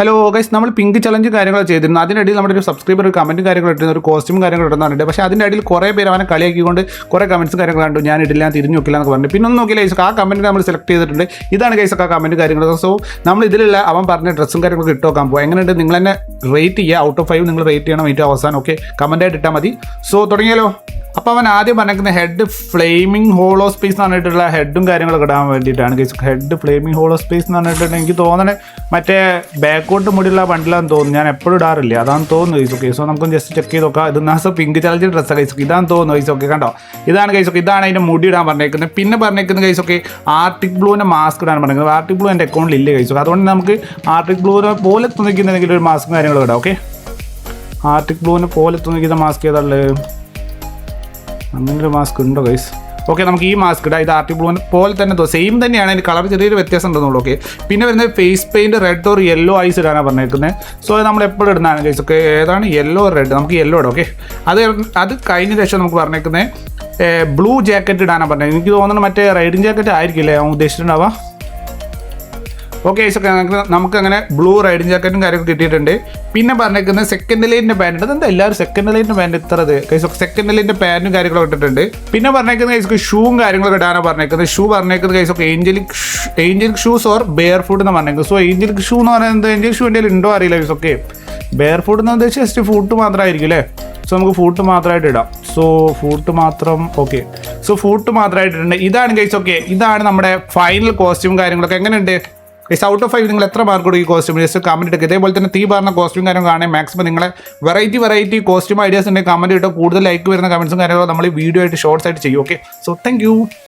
Hello guys നമ്മൾ pink challenge കാര്യങ്ങൾ ചെയ്തിരുന്നു അതിനിടയിൽ നമ്മുടെ ഒരു സബ്സ്ക്രൈബർ ഒരു കമന്റും കാര്യങ്ങൾ ഇട്ടിരുന്നു ഒരു കോസ്റ്റ്യൂം കാര്യങ്ങൾ ഇടുന്നുണ്ട് പക്ഷേ അതിന്റെ ഇടയിൽ കുറേ പേര് അവനെ കളിയാക്കിക്കൊണ്ട് കുറേ കമൻസ് കാര്യങ്ങൾ കണ്ടു. ഞാൻ ഇടില്ല തിരിഞ്ഞു നോക്കില്ല എന്ന് പറഞ്ഞു പിന്നെ ഒന്നും നോക്കില്ല ഗൈസ് ആ കമന്റ് നമ്മൾ സെലക്ട് ചെയ്തിട്ടുണ്ട്. ഇതാണ് ഗൈസ് ആ കമന്റ് കാര്യങ്ങൾ. സോ നമ്മൾ ഇതിലുള്ള അവൻ പറഞ്ഞ ഡ്രസ്സും കാര്യങ്ങളൊക്കെ ഇട്ട് നോക്കാൻ പോകും എങ്ങനെയുണ്ട്? നിങ്ങൾ തന്നെ റേറ്റ് ചെയ്യുക. ഔട്ട് ഓഫ് ഫൈവ് നിങ്ങൾ റേറ്റ് ചെയ്യണം. ഏറ്റവും അവസാനം ഓക്കെ കമന്റായിട്ട് ഇട്ടാൽ മതി. സോ തുടങ്ങിയാലോ? അപ്പോൾ അവൻ ആദ്യം പറഞ്ഞിരിക്കുന്ന ഹെഡ് ഫ്ലെയിമിംഗ് ഹോളോ സ്പേസ് എന്ന് പറഞ്ഞിട്ടുള്ള ഹെഡും കാര്യങ്ങളൊക്കെ ഇടാൻ വേണ്ടിയിട്ടാണ് case head flaming hollow space എന്ന് പറഞ്ഞിട്ടുണ്ടെങ്കിൽ എനിക്ക് തോന്നണേ മറ്റേ ബാക്കോട്ട് മുടിയുള്ള വണ്ടിലാന്ന് തോന്നുന്നു. ഞാൻ എപ്പോഴും ഇടാറില്ല. അതാണ് തോന്നുന്നു കേസ് ഓക്കെ സോ നമുക്ക് ജസ്റ്റ് ചെക്ക് ചെയ്ത് നോക്കാം. ഇത് നാസ പിങ്ക് ചലഞ്ച് ഡ്രസ്സാണ് ഗൈസ് ഇതാണ് തോന്നുന്നു കേസ് ഓക്കെ കണ്ടോ? ഇതാണ് ഗൈസ് ഓക്കെ ഇതാണ് അതിന്റെ മുടി ഇടാൻ പറഞ്ഞേക്കുന്നത് പിന്നെ പറഞ്ഞേക്കുന്നത് കേസ് ഓക്കെ ആർട്ടിക് ബ്ലൂവിന്റെ മാസ്ക് ഇടാൻ പറഞ്ഞേക്കുന്നത് ആർട്ടിക് ബ്ലൂ എന്റെ അക്കൗണ്ടിൽ ഇല്ല ഗൈസ് ഓക്കെ അതുകൊണ്ട് നമുക്ക് ആർട്ടിക് ബ്ലൂവിനെ പോലെ എന്തെങ്കിലും ഒരു മാസ്ക് കാര്യങ്ങളും ഇടാം. ഓക്കെ ആർട്ടിക് ബ്ലൂവിനെ പോലെ തോന്നിക്കുന്ന മാസ്ക് ഏതാണുള്ളത് അങ്ങനെ ഒരു മാസ്ക് ഉണ്ടോ ഗൈസ് ഓക്കെ നമുക്ക് ഈ മാസ്ക് ഇടാം. ഇത് ആർട്ടി ബ്ലൂവിന് പോലെ തന്നെ സെയിം തന്നെയാണ്. അതിന് കളർ ചെറിയൊരു വ്യത്യാസം ഉണ്ടെന്നുള്ളൂ ഓക്കെ പിന്നെ വരുന്നത് face paint red or yellow eyes ഇടാനാണ് പറഞ്ഞേക്കുന്നത് സോ നമ്മൾ എപ്പോഴും ഇടുന്നതാണ് ഗൈസ് ഓക്കെ ഏതാണ്? യെല്ലോ റെഡ് നമുക്ക് യെല്ലോ ഇടാം ഓക്കെ അത് അത് കഴിഞ്ഞ ശേഷം നമുക്ക് പറഞ്ഞേക്കുന്നത് ബ്ലൂ ജാക്കറ്റ് ഇടാനാണ് പറഞ്ഞത്. എനിക്ക് തോന്നുന്നത് മറ്റേ റൈഡിങ് ജാക്കറ്റ് ആയിരിക്കില്ലേ? ഞാൻ ഉദ്ദേശിച്ചിട്ടുണ്ടാവുക. ഓക്കെ ഐസൊക്കെ നമുക്ക് അങ്ങനെ ബ്ലൂ റൈഡിങ് ജാക്കറ്റും കാര്യമൊക്കെ കിട്ടിയിട്ടുണ്ട്. പിന്നെ പറഞ്ഞേക്കുന്നത് സെക്കൻഡ് ലൈനിന്റെ ഉണ്ട്. അതെന്താ? എല്ലാവരും സെക്കൻഡ് ലൈനിന്റെ പാന്റ് ഇത്രത് കൈസൊക്കെ സെക്കൻഡ് ലൈനിന്റെ പാന്റും കാര്യങ്ങളൊക്കെ ഇട്ടിട്ടുണ്ട്. പിന്നെ പറഞ്ഞേക്കുന്നത് കൈസൊക്കെ ഷൂവും കാര്യങ്ങളൊക്കെ ഇടാനാണ് പറഞ്ഞേക്കുന്നത്. ഷൂ പറഞ്ഞേക്കുന്നത് കൈസൊക്കെ angelic angelic shoes or barefoot എന്ന് പറഞ്ഞേക്കുന്നത്. സോ ഏഞ്ചലിക് ഷൂ എന്ന് പറയുന്നത് ഏഞ്ചലിക് ഷൂ എന്റെ ഉണ്ടോ അറിയില്ല കൈസൊക്കെ ബെയർ ഫുഡ് എന്ന് ഉദ്ദേശിച്ച് ജസ്റ്റ് ഫുഡ് മാത്രമായിരിക്കും അല്ലേ? സോ നമുക്ക് ഫുഡ് മാത്രമായിട്ട് ഇടാം. സോ ഫുഡ് മാത്രം ഓക്കെ സോ ഫുഡ് മാത്രമായിട്ടുണ്ട് ഇതാണ് ഗൈസ് ഓക്കെ ഇതാണ് നമ്മുടെ ഫൈനൽ കോസ്റ്റ്യൂം കാര്യങ്ങളൊക്കെ. എങ്ങനെയുണ്ട്? ഗൈസ് ഔട്ട് ഓഫ് ഫൈവ് നിങ്ങൾ എത്ര മാർക്ക് കൊടുക്കും കോസ്റ്റ്യൂം ജസ്റ്റ് കമന്റ് ഇട്ടു ഇതേപോലെ തന്നെ തീ പറഞ്ഞ കോസ്റ്റ്യൂം കാര്യം കാണാൻ മാക്സിമം നിങ്ങളെ വെറൈറ്റി വെറൈറ്റി കോസ്റ്റ്യൂം ഐഡിയാസ് ഉണ്ടെങ്കിൽ കമന്റ് ഇട്ടോ കൂടുതൽ ലൈക്ക് വരുന്ന കമൻസും കാര്യങ്ങളും നമ്മൾ ഈ വീഡിയോ ആയിട്ട് ഷോർട്സ് ആയിട്ട് ചെയ്യും. Okay so thank